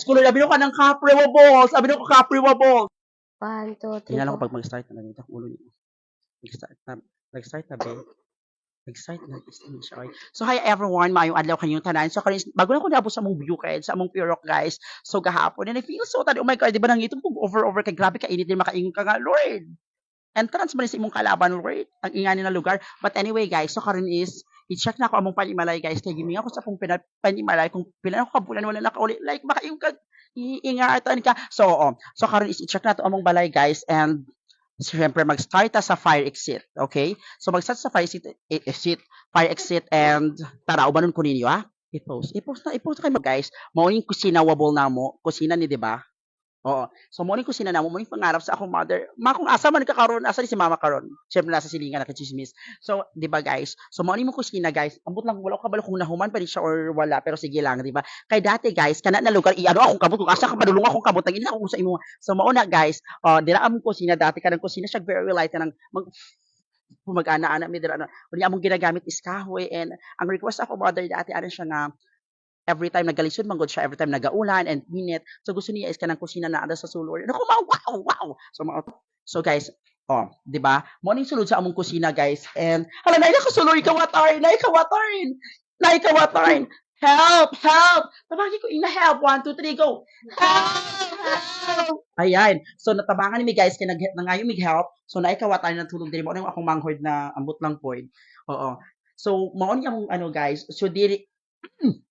School labi ka ng Capri wa balls. Sabi ko Capri wa balls. One, two, three, ko four. pag mag-start na dito ulo niyo. Mag-start na. Mag-start na be. Mag-start na okay? So hi everyone, maayong adlaw kanyong tanan. So karon bago na ko naabot sa among view guys, sa among Purok guys. So gahapon and I feel so tadi oh my god, di ba nang itong over over kay grabe ka init din makaingon ka nga Lord. Entrance ba sa imong kalaban, Lord? Ang ingani na lugar. But anyway, guys, so karon is, i-check na ako among panimalay, guys. Kaya gimi ako sa akong panimalay. Kung pila ako kabulan, wala nakauli. Like, baka yung iingatan ka. So, oh, so karon is, i-check na to among balay, guys. And, Siyempre, mag-start ta sa fire exit. Okay? So, mag-start sa fire exit, eh, exit fire exit, and, tara, ubanon ko ninyo, ha? I-post. I-post na, i-post na kayo, guys. Mao yung kusina wabol na mo. Kusina ni, di ba? Oo. So, mo ko sinana mo, mo pangarap sa akong mother. Ma kung asa man ka karon, asa ni si mama karon. Syempre nasa silingan na chismis. So, 'di ba guys? So, mo mo kusina guys. Ambot lang wala ko kabalo kung nahuman pa rin siya or wala, pero sige lang, 'di ba? Kay dati guys, kana na lugar i-ano akong kabot kung asa ka padulong akong kabot tangin ako sa imo. So, mao na guys, uh, dira among kusina dati kanang kusina siya very light kanang mag mag-ana-ana mi dira ano. Unya among ginagamit is kahoy and ang request ako mother dati ano siya na every time nagalisod man gud siya every time nagaulan and minute so gusto niya is kanang kusina na ada sa sulod. Nako ma wow wow! So mga so guys oh di ba? Mo ning sulod sa among kusina guys and hala na ika sulod ikaw watarin na ikaw watarin na ikaw watarin help help! Tabagi ko ina help! 1 2 3 go! Help help! Ayan so natabangan ni guys kay nag nangayo mig help. So na ikaw watarin na tulong diri. Mo nang akong manghod na ambot lang point oo. So mao ni ano guys so diri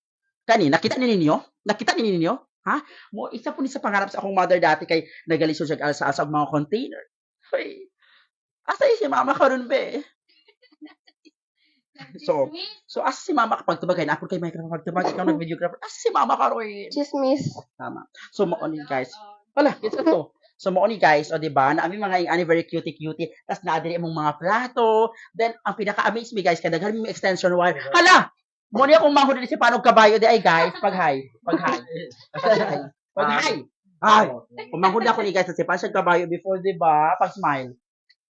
Kani, nakita ni ninyo? Nakita ni ninyo? Ha? Mo isa po ni sa pangarap sa akong mother dati kay nagalisod siya sa asag mga container. Hoy. Asa si mama karon be? So, so asa si mama kapag tubagay na kay microphone pag tubag ikaw nag-videographer. Asa si mama karon? Chismis. Tama. So mo ni guys. Wala, it's to. So mo ni guys, o di ba? Na aming mga ani very cutie cutie. Tas na diri among mga plato. Then ang pinaka-amaze me guys, kada galing may extension wire. Hala, mo ni akong mahuli si panog kabayo di ay guys, pag hi, pag hi. Pag hi. Ay, kumahuli ako ni guys sa pasyag kabayo before di ba? Pag smile.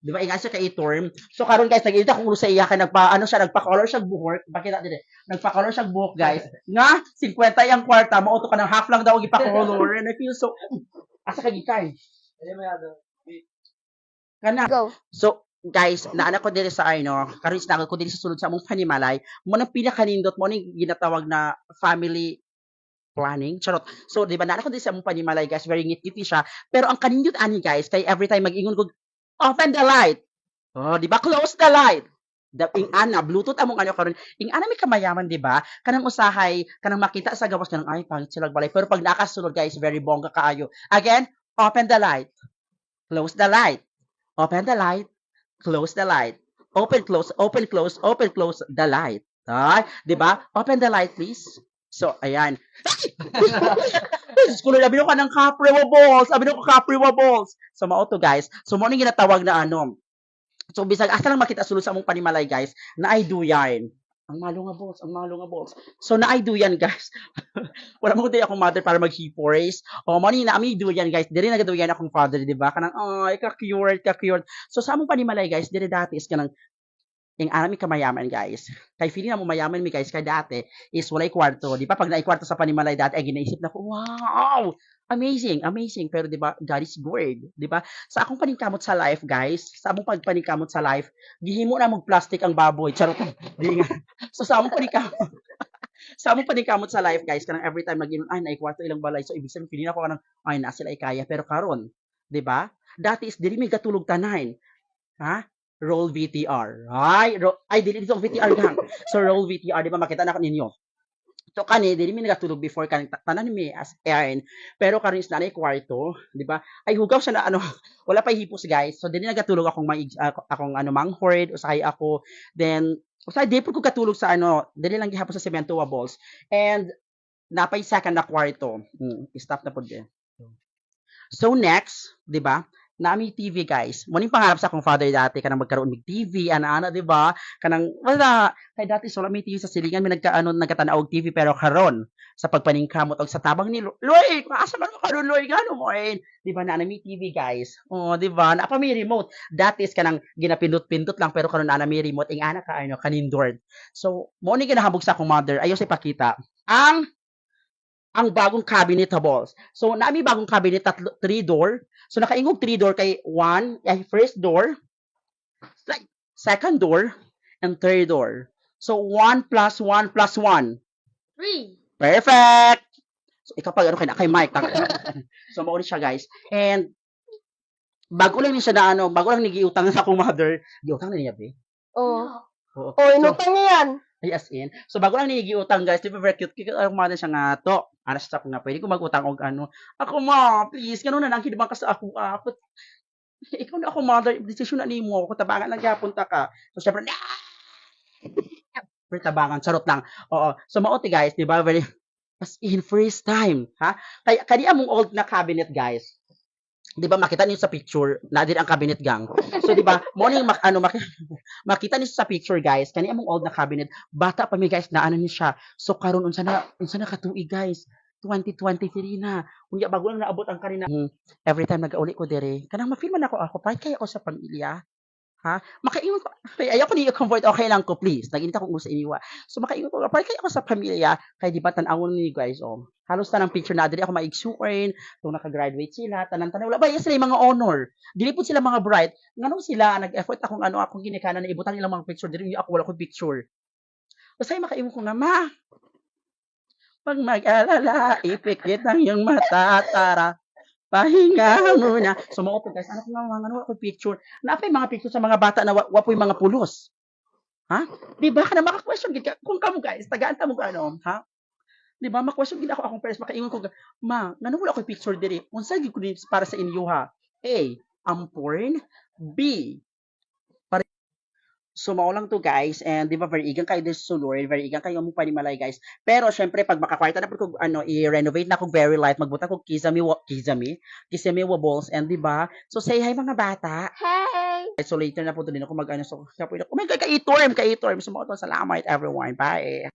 Di ba? Ingat siya kay term. So karon guys, nag-edit ako ulo sa iya kay nagpa ano siya nagpa-color siya buhok. Bakit natin Nagpa-color siya buhok guys. Nga 50 yung kwarta, mauto ka ng half lang daw ipa-color and I feel so asa ka gikay. Kana. Go. So, guys, naana ko diri sa ano, karon na ko diri sa sulod sa among panimalay, mo nang pinakanindot mo ning ginatawag na family planning. Charot. So, di ba, naana ko diri sa among panimalay, guys, very ngit-ngiti siya. Pero ang kanindot ani, guys, kay every time mag-ingon ko, open the light. Oh, di ba, close the light. The, ing ana, Bluetooth among ano karon. Ing ana may kamayaman, di ba? Kanang usahay, kanang makita sa gawas kanang ay pangit sila balay. Pero pag nakasunod, guys, very bongga kaayo. Again, open the light. Close the light. Open the light. Close the light. Open, close, open, close, open, close the light. Ay, di ba? Open the light, please. So, ayan. Diyos ko, labi ka ng Capri wa balls. Sabi ko, Capri wa balls. So, mao to, guys. So, mo ning ginatawag na ano. So, bisag, asa lang makita sulod sa among panimalay, guys, na ay duyan. Ang malo nga balls, ang malo nga balls. So, na ay duyan, guys. Wala mo din akong mother para mag-hipo race. O, mo ni na ami duyan, guys. Diri nagaduyan akong father, di ba? Kanang, ay, ka-cute, ka-cute. So, sa among panimalay, guys, diri dati is kanang, yung arami ka mayaman, guys. Kay feeling na mo mayaman mi, guys, kay dati is walay kwarto. Di ba? Pag naikwarto sa panimalay dati, ay ginaisip na ko, wow! Amazing, amazing. Pero di ba, God is good. Di ba? Sa akong paningkamot sa life, guys, sa among pagpaningkamot sa life, gihimo na mag plastic ang baboy. Charot. Di nga. So, sa among paningkamot, sa among paningkamot sa life, guys, kanang every time nag ay, naikwarto ilang balay. So, ibig sabihin, feeling ako kanang, ay, na sila ay kaya. Pero karon, di ba? Dati is, dili may gatulog tanan. Ha? roll VTR. Ay, ro- ay dili dito ang VTR gang. So roll VTR, di ba makita na ninyo. So kani dili mi nagatulog before kan tanan mi as Aaron. Pero karon is nanay kwarto, di ba? Ay hugaw siya na ano, wala pa hipos guys. So dili nagatulog akong mga ako, akong ano manghord usay ako. Then usay di ko katulog sa ano, dili lang gihapon sa semento wa balls. And napay second na kwarto. Hmm, stop na din. So next, 'di ba? Nami TV guys. Mo ning pangarap sa akong father dati kanang magkaroon mig TV ana-ana 'di ba? Kanang wala kay dati so may sa silingan may nagkaano nagkatanaog TV pero karon sa pagpaningkamot og sa tabang ni Lo- Loy, asa man mo karon Loy gano mo eh. 'Di ba na nami TV guys? Oh, 'di ba? Na pa may remote. Dati is kanang ginapindot-pindot lang pero karon na may remote ing ana ka ano kanindord. So mo ni ginahabog sa akong mother ayo sa ipakita. Ang ang bagong cabinetables. So, naami bagong cabinet, tatlo, three door. So, nakaingog three door kay one, ay first door, second door, and third door. So, one plus one plus one. Three. Perfect! So, ikaw pag ano kay, kay Mike. tak- so, mauli siya, guys. And, bago lang ni siya na ano, bago lang nigiutang sa akong mother. Giutang na niya, be? Oh. Oo. Oh, inutang niya yan. Ay, in. So, bago lang nigiutang, guys, di ba very cute? Kaya ang mother siya nga to. Anas sa nga, pwede ko mag-utang og ano. Ako, ma, please, ganun na lang, kinabang ka sa ako. But, ikaw na ako, mother, decision na ni mo. Kung tabangan lang punta ka. So, syempre! Pero tabangan, charot lang. Oo. So, mauti, guys, di ba? Very, as in, first time. Ha? Kaya, kaya mong old na cabinet, guys. Di ba, makita niyo sa picture, na din ang cabinet gang. So, di ba, morning, mak, ano, mak, makita niyo sa picture, guys, kani among old na cabinet, bata pa mi, guys, na ano niya siya. So, karon unsa na, unsa na katuig, guys. 2023 na. Unya bago lang naabot ang kanina. Hmm, Every time nag-uli ko dire, kanang ma-feel man ako ako, parang kaya ako sa pamilya. Ha? Makaingon ko, ay, ayaw ko ni comfort, okay lang ko, please. Naginita ko sa iniwa. So, makaingon ko, parang kaya ako sa pamilya. Kaya di ba, tanawon ni guys, oh. Halos tanang picture na, dili ako maigsuin, kung nakagraduate sila, tanan-tanan, wala ba, yes, mga honor. Dili po sila mga bright. Nganong sila, nag-effort akong ano, akong ginikanan na ibutang nilang mga picture, dili ako wala ko picture. Basta makaingon ko nga, ma, pag mag-alala, ipikit ang iyong mata, tara. Pahinga muna. So, mga guys, ano ko nga, ano, ako picture. Napay mga picture sa mga bata na wa- wapoy mga pulos. Ha? Di ba? Kana maka-question. Kung kamo guys, tagaan ta mo ano, ha? Di ba? Maka-question gid ako akong parents makaingon ko, ma, ngano wala ko picture diri? Unsa gid ko para sa inyo ha? A, ang porn. B, para So, mao lang to guys. And di ba, very igang kayo din sa sulor. Very igang kayo mo panimalay guys. Pero, syempre, pag makakwarta na ko, ano, i-renovate na ko very light, magbuta ko kizami, wa, kizami, kizami wobbles. And di ba? So, say hi mga bata. Hey! So, later na po din ako mag-ano. So, oh my God, ka-itorm, ka-itorm. So, mga to, salamat everyone. Bye.